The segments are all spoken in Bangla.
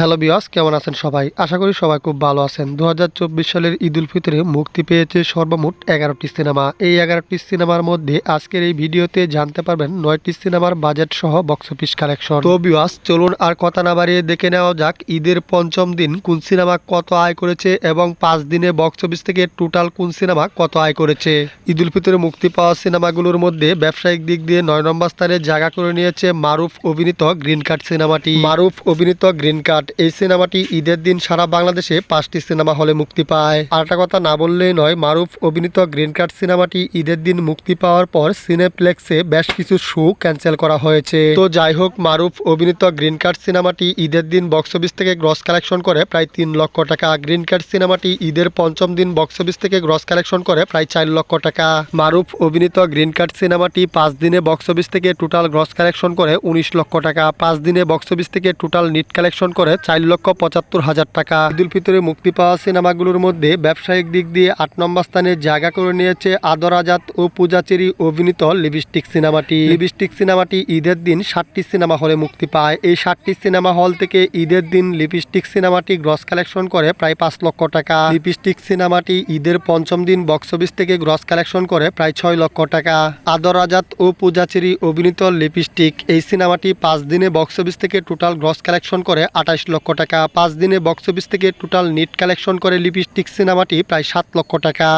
হ্যালো বিয়াস কেমন আছেন সবাই? আশা করি সবাই খুব ভালো আছেন। দু হাজার চব্বিশ সালের ঈদ উল ফিতরে মুক্তি পেয়েছে সর্বমোট এগারোটি সিনেমা। এই এগারোটি সিনেমার মধ্যে আজকের এই ভিডিওতে জানতে পারবেন নয়টি সিনেমার বাজেট সহ বক্স অফিস কালেকশন তো বিয়াস চলুন আর কথা না বাড়িয়ে দেখে নেওয়া যাক ঈদের পঞ্চম দিন কোন সিনেমা কত আয় করেছে এবং পাঁচ দিনে বক্স অফিস থেকে টোটাল কোন সিনেমা কত আয় করেছে। ঈদ উল ফিতরে মুক্তি পাওয়া সিনেমাগুলোর মধ্যে ব্যবসায়িক দিক দিয়ে নয় নম্বর স্থানে জায়গা করে নিয়েছে মারুফ অভিনীত গ্রিন কার্ড সিনেমাটি। মারুফ অভিনীত গ্রিন কার্ড এই সিনেমাটি ঈদের দিন সারা বাংলাদেশে পাঁচটি সিনেমা হলে মুক্তি পায়। আর কথা না বললেই নয়, মারুফ অভিনীত গ্রিন কার্ড সিনেমাটি ঈদের দিন মুক্তি পাওয়ার পর সিনেপ্লেক্সে বেশ কিছু শো ক্যান্সেল করা হয়েছে। তো যাই হোক, মারুফ অভিনীত গ্রিন কার্ড সিনেমাটি ঈদের দিন বক্স অফিস থেকে গ্রস কালেকশন করে প্রায় তিন লক্ষ টাকা। গ্রিন কার্ড সিনেমাটি ঈদের পঞ্চম দিন বক্স অফিস থেকে গ্রস কালেকশন করে প্রায় চার লক্ষ টাকা। মারুফ অভিনীত গ্রিন কার্ড সিনেমাটি পাঁচ দিনে বক্স অফিস থেকে টোটাল গ্রস কালেকশন করে উনিশ লক্ষ টাকা। পাঁচ দিনে বক্স অফিস থেকে টোটাল নিট কালেকশন করে চার লক্ষ পঁচাত্তর হাজার টাকা। ঈদ উল ফিতরে মুক্তি পাওয়া সিনেমাগুলোর মধ্যে ব্যবসায়িক দিক দিয়ে আট নম্বর স্থানে জায়গা করে নিয়েছে আদর আজাদ ও পূজাচেরি অভিনীত লিপস্টিক সিনেমাটি। লিপস্টিক সিনেমাটি ঈদের দিন ষাটটি সিনেমা হলে মুক্তি পায়। এই ষাটটি সিনেমা হল থেকে ঈদের দিন লিপস্টিক সিনেমাটি গ্রস কালেকশন করে প্রায় পাঁচ লক্ষ টাকা। লিপস্টিক সিনেমাটি ঈদের পঞ্চম দিন বক্স অফিস থেকে গ্রস কালেকশন করে প্রায় ছয় লক্ষ টাকা। আদর আজাদ ও পূজাচেরি অভিনীত লিপস্টিক এই সিনেমাটি পাঁচ দিনে বক্স অফিস থেকে টোটাল গ্রস কালেকশন করে আঠাশ লক্ষ টাকা। পাঁচ দিনে বক্স অফিস থেকে টোটাল নেট কালেকশন করে লিপস্টিক সিনেমাটি প্রায় সাত লক্ষ টাকা।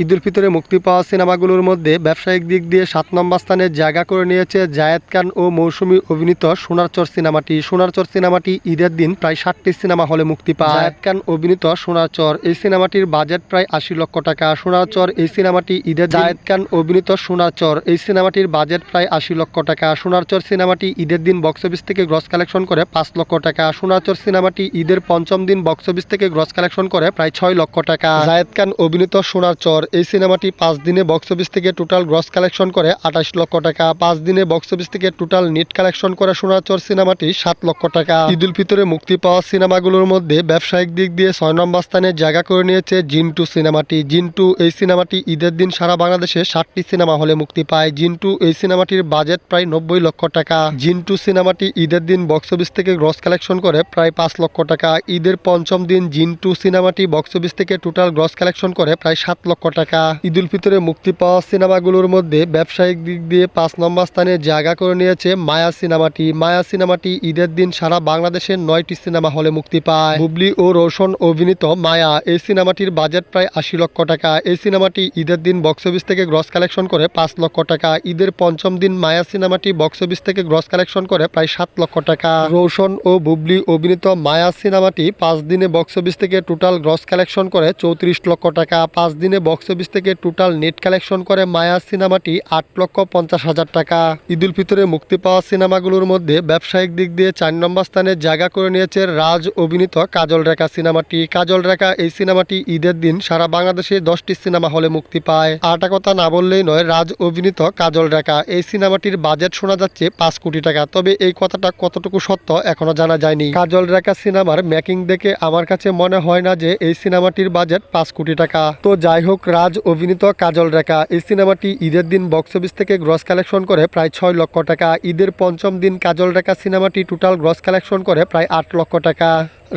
ঈদ উল ফিতরে মুক্তি পাওয়া সিনেমাগুলোর মধ্যে ব্যবসায়িক দিক দিয়ে সাত নম্বর স্থানে জায়গা করে নিয়েছে জায়েদ খান ও মৌসুমী অভিনীত সোনারচর সিনেমাটি। সোনারচর সিনেমাটি ঈদের দিন প্রায় ষাটটি সিনেমা হলে মুক্তি পায়। জায়েদ খান অভিনীত সোনারচর, এই সিনেমাটির বাজেট প্রায় আশি লক্ষ টাকা। সোনারচর, এই সিনেমাটি ঈদের জায়েদ খান অভিনীত সোনারচর, এই সিনেমাটির বাজেট প্রায় আশি লক্ষ টাকা। সোনারচর সিনেমাটি ঈদের দিন বক্স অফিস থেকে গ্রস কালেকশন করে পাঁচ লক্ষ টাকা। সোনারচর সিনেমাটি ঈদের পঞ্চম দিন বক্স অফিস থেকে গ্রস কালেকশন করে প্রায় ছয় লক্ষ টাকা। জায়েদ খান অভিনীত সোনারচর এই সিনেমাটি পাঁচ দিনে বক্স অফিস থেকে টোটাল গ্রস কালেকশন করে আঠাশ লক্ষ টাকা। পাঁচ দিনে বক্স অফিস থেকে টোটাল নেট কালেকশন করে সোনারচর সিনেমাটি সাত লক্ষ টাকা। ঈদ উল ফিতরে মুক্তি পাওয়া সিনেমাগুলোর মধ্যে ব্যবসায়িক দিক দিয়ে ছয় নম্বর স্থানে জায়গা করে নিয়েছে জিন্টু সিনেমাটি। জিন্টু এই সিনেমাটি ঈদের দিন সারা বাংলাদেশে ষাটটি সিনেমা হলে মুক্তি পায়। জিন্টু এই সিনেমাটির বাজেট প্রায় নব্বই লক্ষ টাকা। জিন্টু সিনেমাটি ঈদের দিন বক্স অফিস থেকে গ্রস কালেকশন করে প্রায় পাঁচ লক্ষ টাকা। ঈদের পঞ্চম দিন জিন্টু সিনেমাটি বক্স অফিস থেকে টোটাল গ্রস কালেকশন করে প্রায় সাত লক্ষ টাকা। ঈদ উল ফিতরে মুক্তি পাওয়া সিনেমাগুলোর মধ্যে ব্যবসায়িক দিক দিয়ে পাঁচ নম্বর স্থানে জায়গা করে নিয়েছে মায়া সিনেমাটি। মায়া সিনেমাটি ঈদের দিন সারা বাংলাদেশের নয়টি সিনেমা হলে মুক্তি পায়। বুবলি ও রোশন অভিনীত মায়া, এই সিনেমাটির বাজেট প্রায় আশি লক্ষ টাকা। এই সিনেমাটি ঈদের দিন বক্স অফিস থেকে গ্রস কালেকশন করে পাঁচ লক্ষ টাকা। ঈদের পঞ্চম দিন মায়া সিনেমাটি বক্স অফিস থেকে গ্রস কালেকশন করে প্রায় সাত লক্ষ টাকা। রোশন ও বুবলি অভিনীত মায়া সিনেমাটি পাঁচ দিনে বক্স অফিস থেকে টোটাল গ্রস কালেকশন করে চৌত্রিশ লক্ষ টাকা। পাঁচ দিনে বক্স অফিস থেকে টোটাল নেট কালেকশন করে মায়া সিনেমাটি আট লক্ষ পঞ্চাশ হাজার টাকা। ঈদ উল ফিতরে মুক্তি পাওয়া সিনেমাগুলোর মধ্যে ব্যবসায়িক দিক দিয়ে চার নম্বর স্থানে জায়গা করে নিয়েছে রাজ অভিনীত কাজল রেখা সিনেমাটি। কাজল রেখা এই সিনেমাটি ঈদের দিন সারা বাংলাদেশে দশটি সিনেমা হলে মুক্তি পায়। আটা কথা না বললেই নয়, রাজ অভিনীত কাজল রেখা। এই সিনেমাটির বাজেট শোনা যাচ্ছে পাঁচ কোটি টাকা, তবে এই কথাটা কতটুকু সত্য এখনও জানা যায়নি। কাজল রেখা সিনেমার মেকিং দেখে আমার কাছে মনে হয় না যে এই সিনেমাটির বাজেট পাঁচ কোটি টাকা। তো যাই হোক রাজ অভিনীত কাজল রেখা। এই সিনেমাটি ঈদের দিন বক্স অফিস থেকে গ্রস কালেকশন করে প্রায় ছয় লক্ষ টাকা। ঈদের পঞ্চম দিন কাজল রেখা সিনেমাটি টোটাল গ্রস কালেকশন করে প্রায় আট লক্ষ টাকা।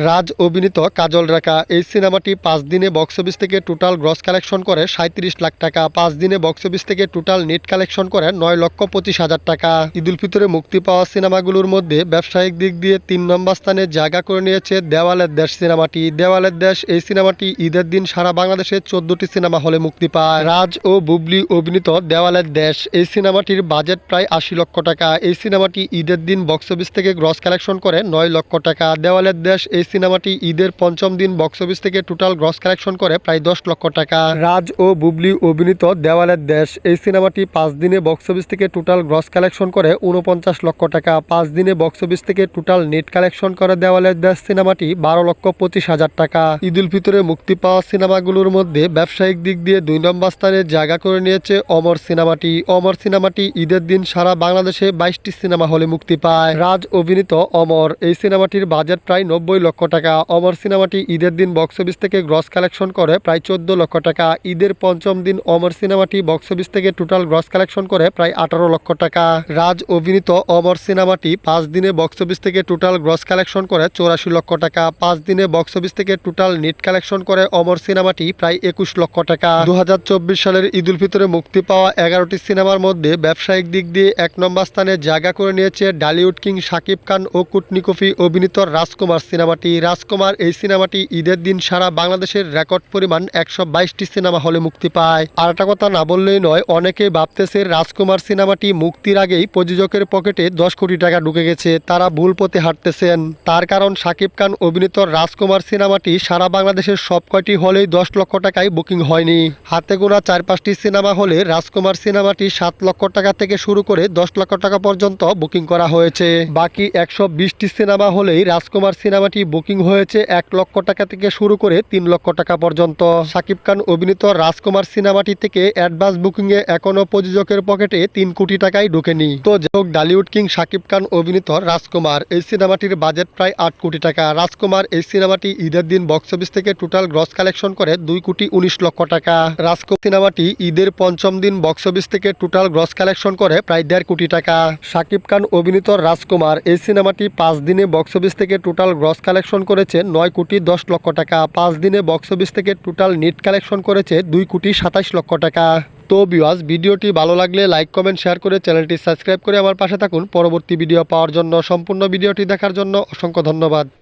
রাজ অভিনীত কাজল রেখা এই সিনেমাটি পাঁচ দিনে বক্স অফিস থেকে টোটাল গ্রস কালেকশন করে সাঁত্রিশ লাখ টাকা। পাঁচ দিনে বক্স অফিস থেকে টোটাল নেট কালেকশন করে নয় লক্ষ পঁচিশ হাজার টাকা। ঈদ উল ফিতরে মুক্তি পাওয়া সিনেমাগুলোর মধ্যে ব্যবসায়িক দিক দিয়ে তিন নম্বর স্থানে জায়গা করে নিয়েছে দেওয়ালের দেশ সিনেমাটি। দেওয়ালের দেশ এই সিনেমাটি ঈদের দিন সারা বাংলাদেশে চোদ্দটি সিনেমা হলে মুক্তি পায়। রাজ ও বুবলি অভিনীত দেওয়ালের দেশ এই সিনেমাটির বাজেট প্রায় আশি লক্ষ টাকা। এই সিনেমাটি ঈদের দিন বক্স অফিস থেকে গ্রস কালেকশন করে নয় লক্ষ টাকা। দেওয়ালের দেশ এই সিনেমাটি ঈদের পঞ্চম দিন বক্স অফিস থেকে টোটাল গ্রস কালেকশন করে প্রায় দশ লক্ষ টাকা। রাজ ও বুবলি অভিনীত দেওয়ালের দেশ, এই সিনেমাটি পাঁচ দিনে বক্স অফিস থেকে টোটাল গ্রস কালেকশন করে উনপঞ্চাশ লক্ষ টাকা। পাঁচ দিনে বক্স অফিস থেকে টোটাল নেট কালেকশন করে দেওয়ালের দেশ সিনেমাটি বারো লক্ষ পঁচিশ হাজার টাকা। ঈদ উল ফিতরে মুক্তি পাওয়া সিনেমাগুলোর মধ্যে ব্যবসায়িক দিক দিয়ে দুই নম্বর স্থানে জায়গা করে নিয়েছে অমর সিনেমাটি। অমর সিনেমাটি ঈদের দিন সারা বাংলাদেশে বাইশটি সিনেমা হলে মুক্তি পায়। রাজ অভিনীত অমর, এই সিনেমাটির বাজেট প্রায় নব্বই লক্ষ লক্ষ টাকা। অমর সিনেমাটি ঈদের দিন বক্স অফিস থেকে গ্রস কালেকশন করে, প্রায় চোদ্দ লক্ষ টাকা। ঈদের পঞ্চম দিন অমর সিনেমাটি বক্স অফিস থেকে টোটাল গ্রস কালেকশন করে, প্রায় আঠারো লক্ষ টাকা। রাজ অভিনীত অমর সিনেমাটি পাঁচ দিনে বক্স অফিস থেকে টোটাল গ্রস কালেকশন করে, চৌরাশি লক্ষ টাকা। পাঁচ দিনে বক্স অফিস থেকে টোটাল নেট কালেকশন করে, অমর সিনেমাটি প্রায় একুশ লক্ষ টাকা। দু হাজার চব্বিশ সালের ঈদ উল ফিতরে মুক্তি পাওয়া এগারোটি সিনেমার মধ্যে ব্যবসায়িক দিক দিয়ে এক নম্বর স্থানে জায়গা করে নিয়েছে ডালিউড কিং শাকিব খান ও কুটনি কফি অভিনীত রাজকুমার সিনেমাটি। রাজকুমার, এই সিনেমাটি ঈদের দিন সারা বাংলাদেশের রেকর্ড পরিমাণ একশো বাইশটি সিনেমা হলে মুক্তি পায়। আর একটা কথা না বললেই নয় অনেকেই ভাবতেছে রাজকুমার সিনেমাটি মুক্তির আগেই প্রযোজকের পকেটে দশ কোটি টাকা ঢুকে গেছে, তারা ভুল পথে হাঁটতেছেন। তার কারণ শাকিব খান অভিনীত রাজকুমার সিনেমাটি সারা বাংলাদেশের সব কয়টি হলেই দশ লক্ষ টাকায় বুকিং হয়নি। হাতে গোনা চার পাঁচটি সিনেমা হলে রাজকুমার সিনেমাটি সাত লক্ষ টাকা থেকে শুরু করে দশ লক্ষ টাকা পর্যন্ত বুকিং করা হয়েছে। বাকি একশো বিশটি সিনেমা হলেই রাজকুমার সিনেমাটি বুকিং হয়েছে এক লক্ষ টাকা থেকে শুরু করে তিন লক্ষ টাকা পর্যন্ত। শাকিব খান অভিনীত রাজকুমার সিনেমাটি থেকে অ্যাডভান্স বুকিং এ এখনও প্রযোজকের পকেটে তিন কোটি টাকাই ঢুকেনি। তো যাই ডালিউড কিং শাকিব খান অভিনীত রাজকুমার, এই সিনেমাটির বাজেট প্রায় আট কোটি টাকা। রাজকুমার এই সিনেমাটি ঈদের দিন বক্স অফিস থেকে টোটাল গ্রস কালেকশন করে দুই কোটি উনিশ লক্ষ টাকা। রাজকুমার সিনেমাটি ঈদের পঞ্চম দিন বক্স অফিস থেকে টোটাল গ্রস কালেকশন করে প্রায় দেড় কোটি টাকা। শাকিব খান অভিনীত রাজকুমার, এই সিনেমাটি পাঁচ দিনে বক্স অফিস থেকে টোটাল গ্রস কালেকশন করেছে নয় কোটি দশ লক্ষ টাকা। পাঁচ দিনে বক্স অফিস থেকে টোটাল নেট কালেকশন করেছে দুই কোটি সাতাশ লক্ষ টাকা। তো বিওয়াজ ভিডিওটি ভালো লাগলে লাইক কমেন্ট শেয়ার করে চ্যানেলটি সাবস্ক্রাইব করে আমার পাশে থাকুন। পরবর্তী ভিডিও পাওয়ার জন্য, সম্পূর্ণ ভিডিওটি দেখার জন্য অসংখ্য ধন্যবাদ।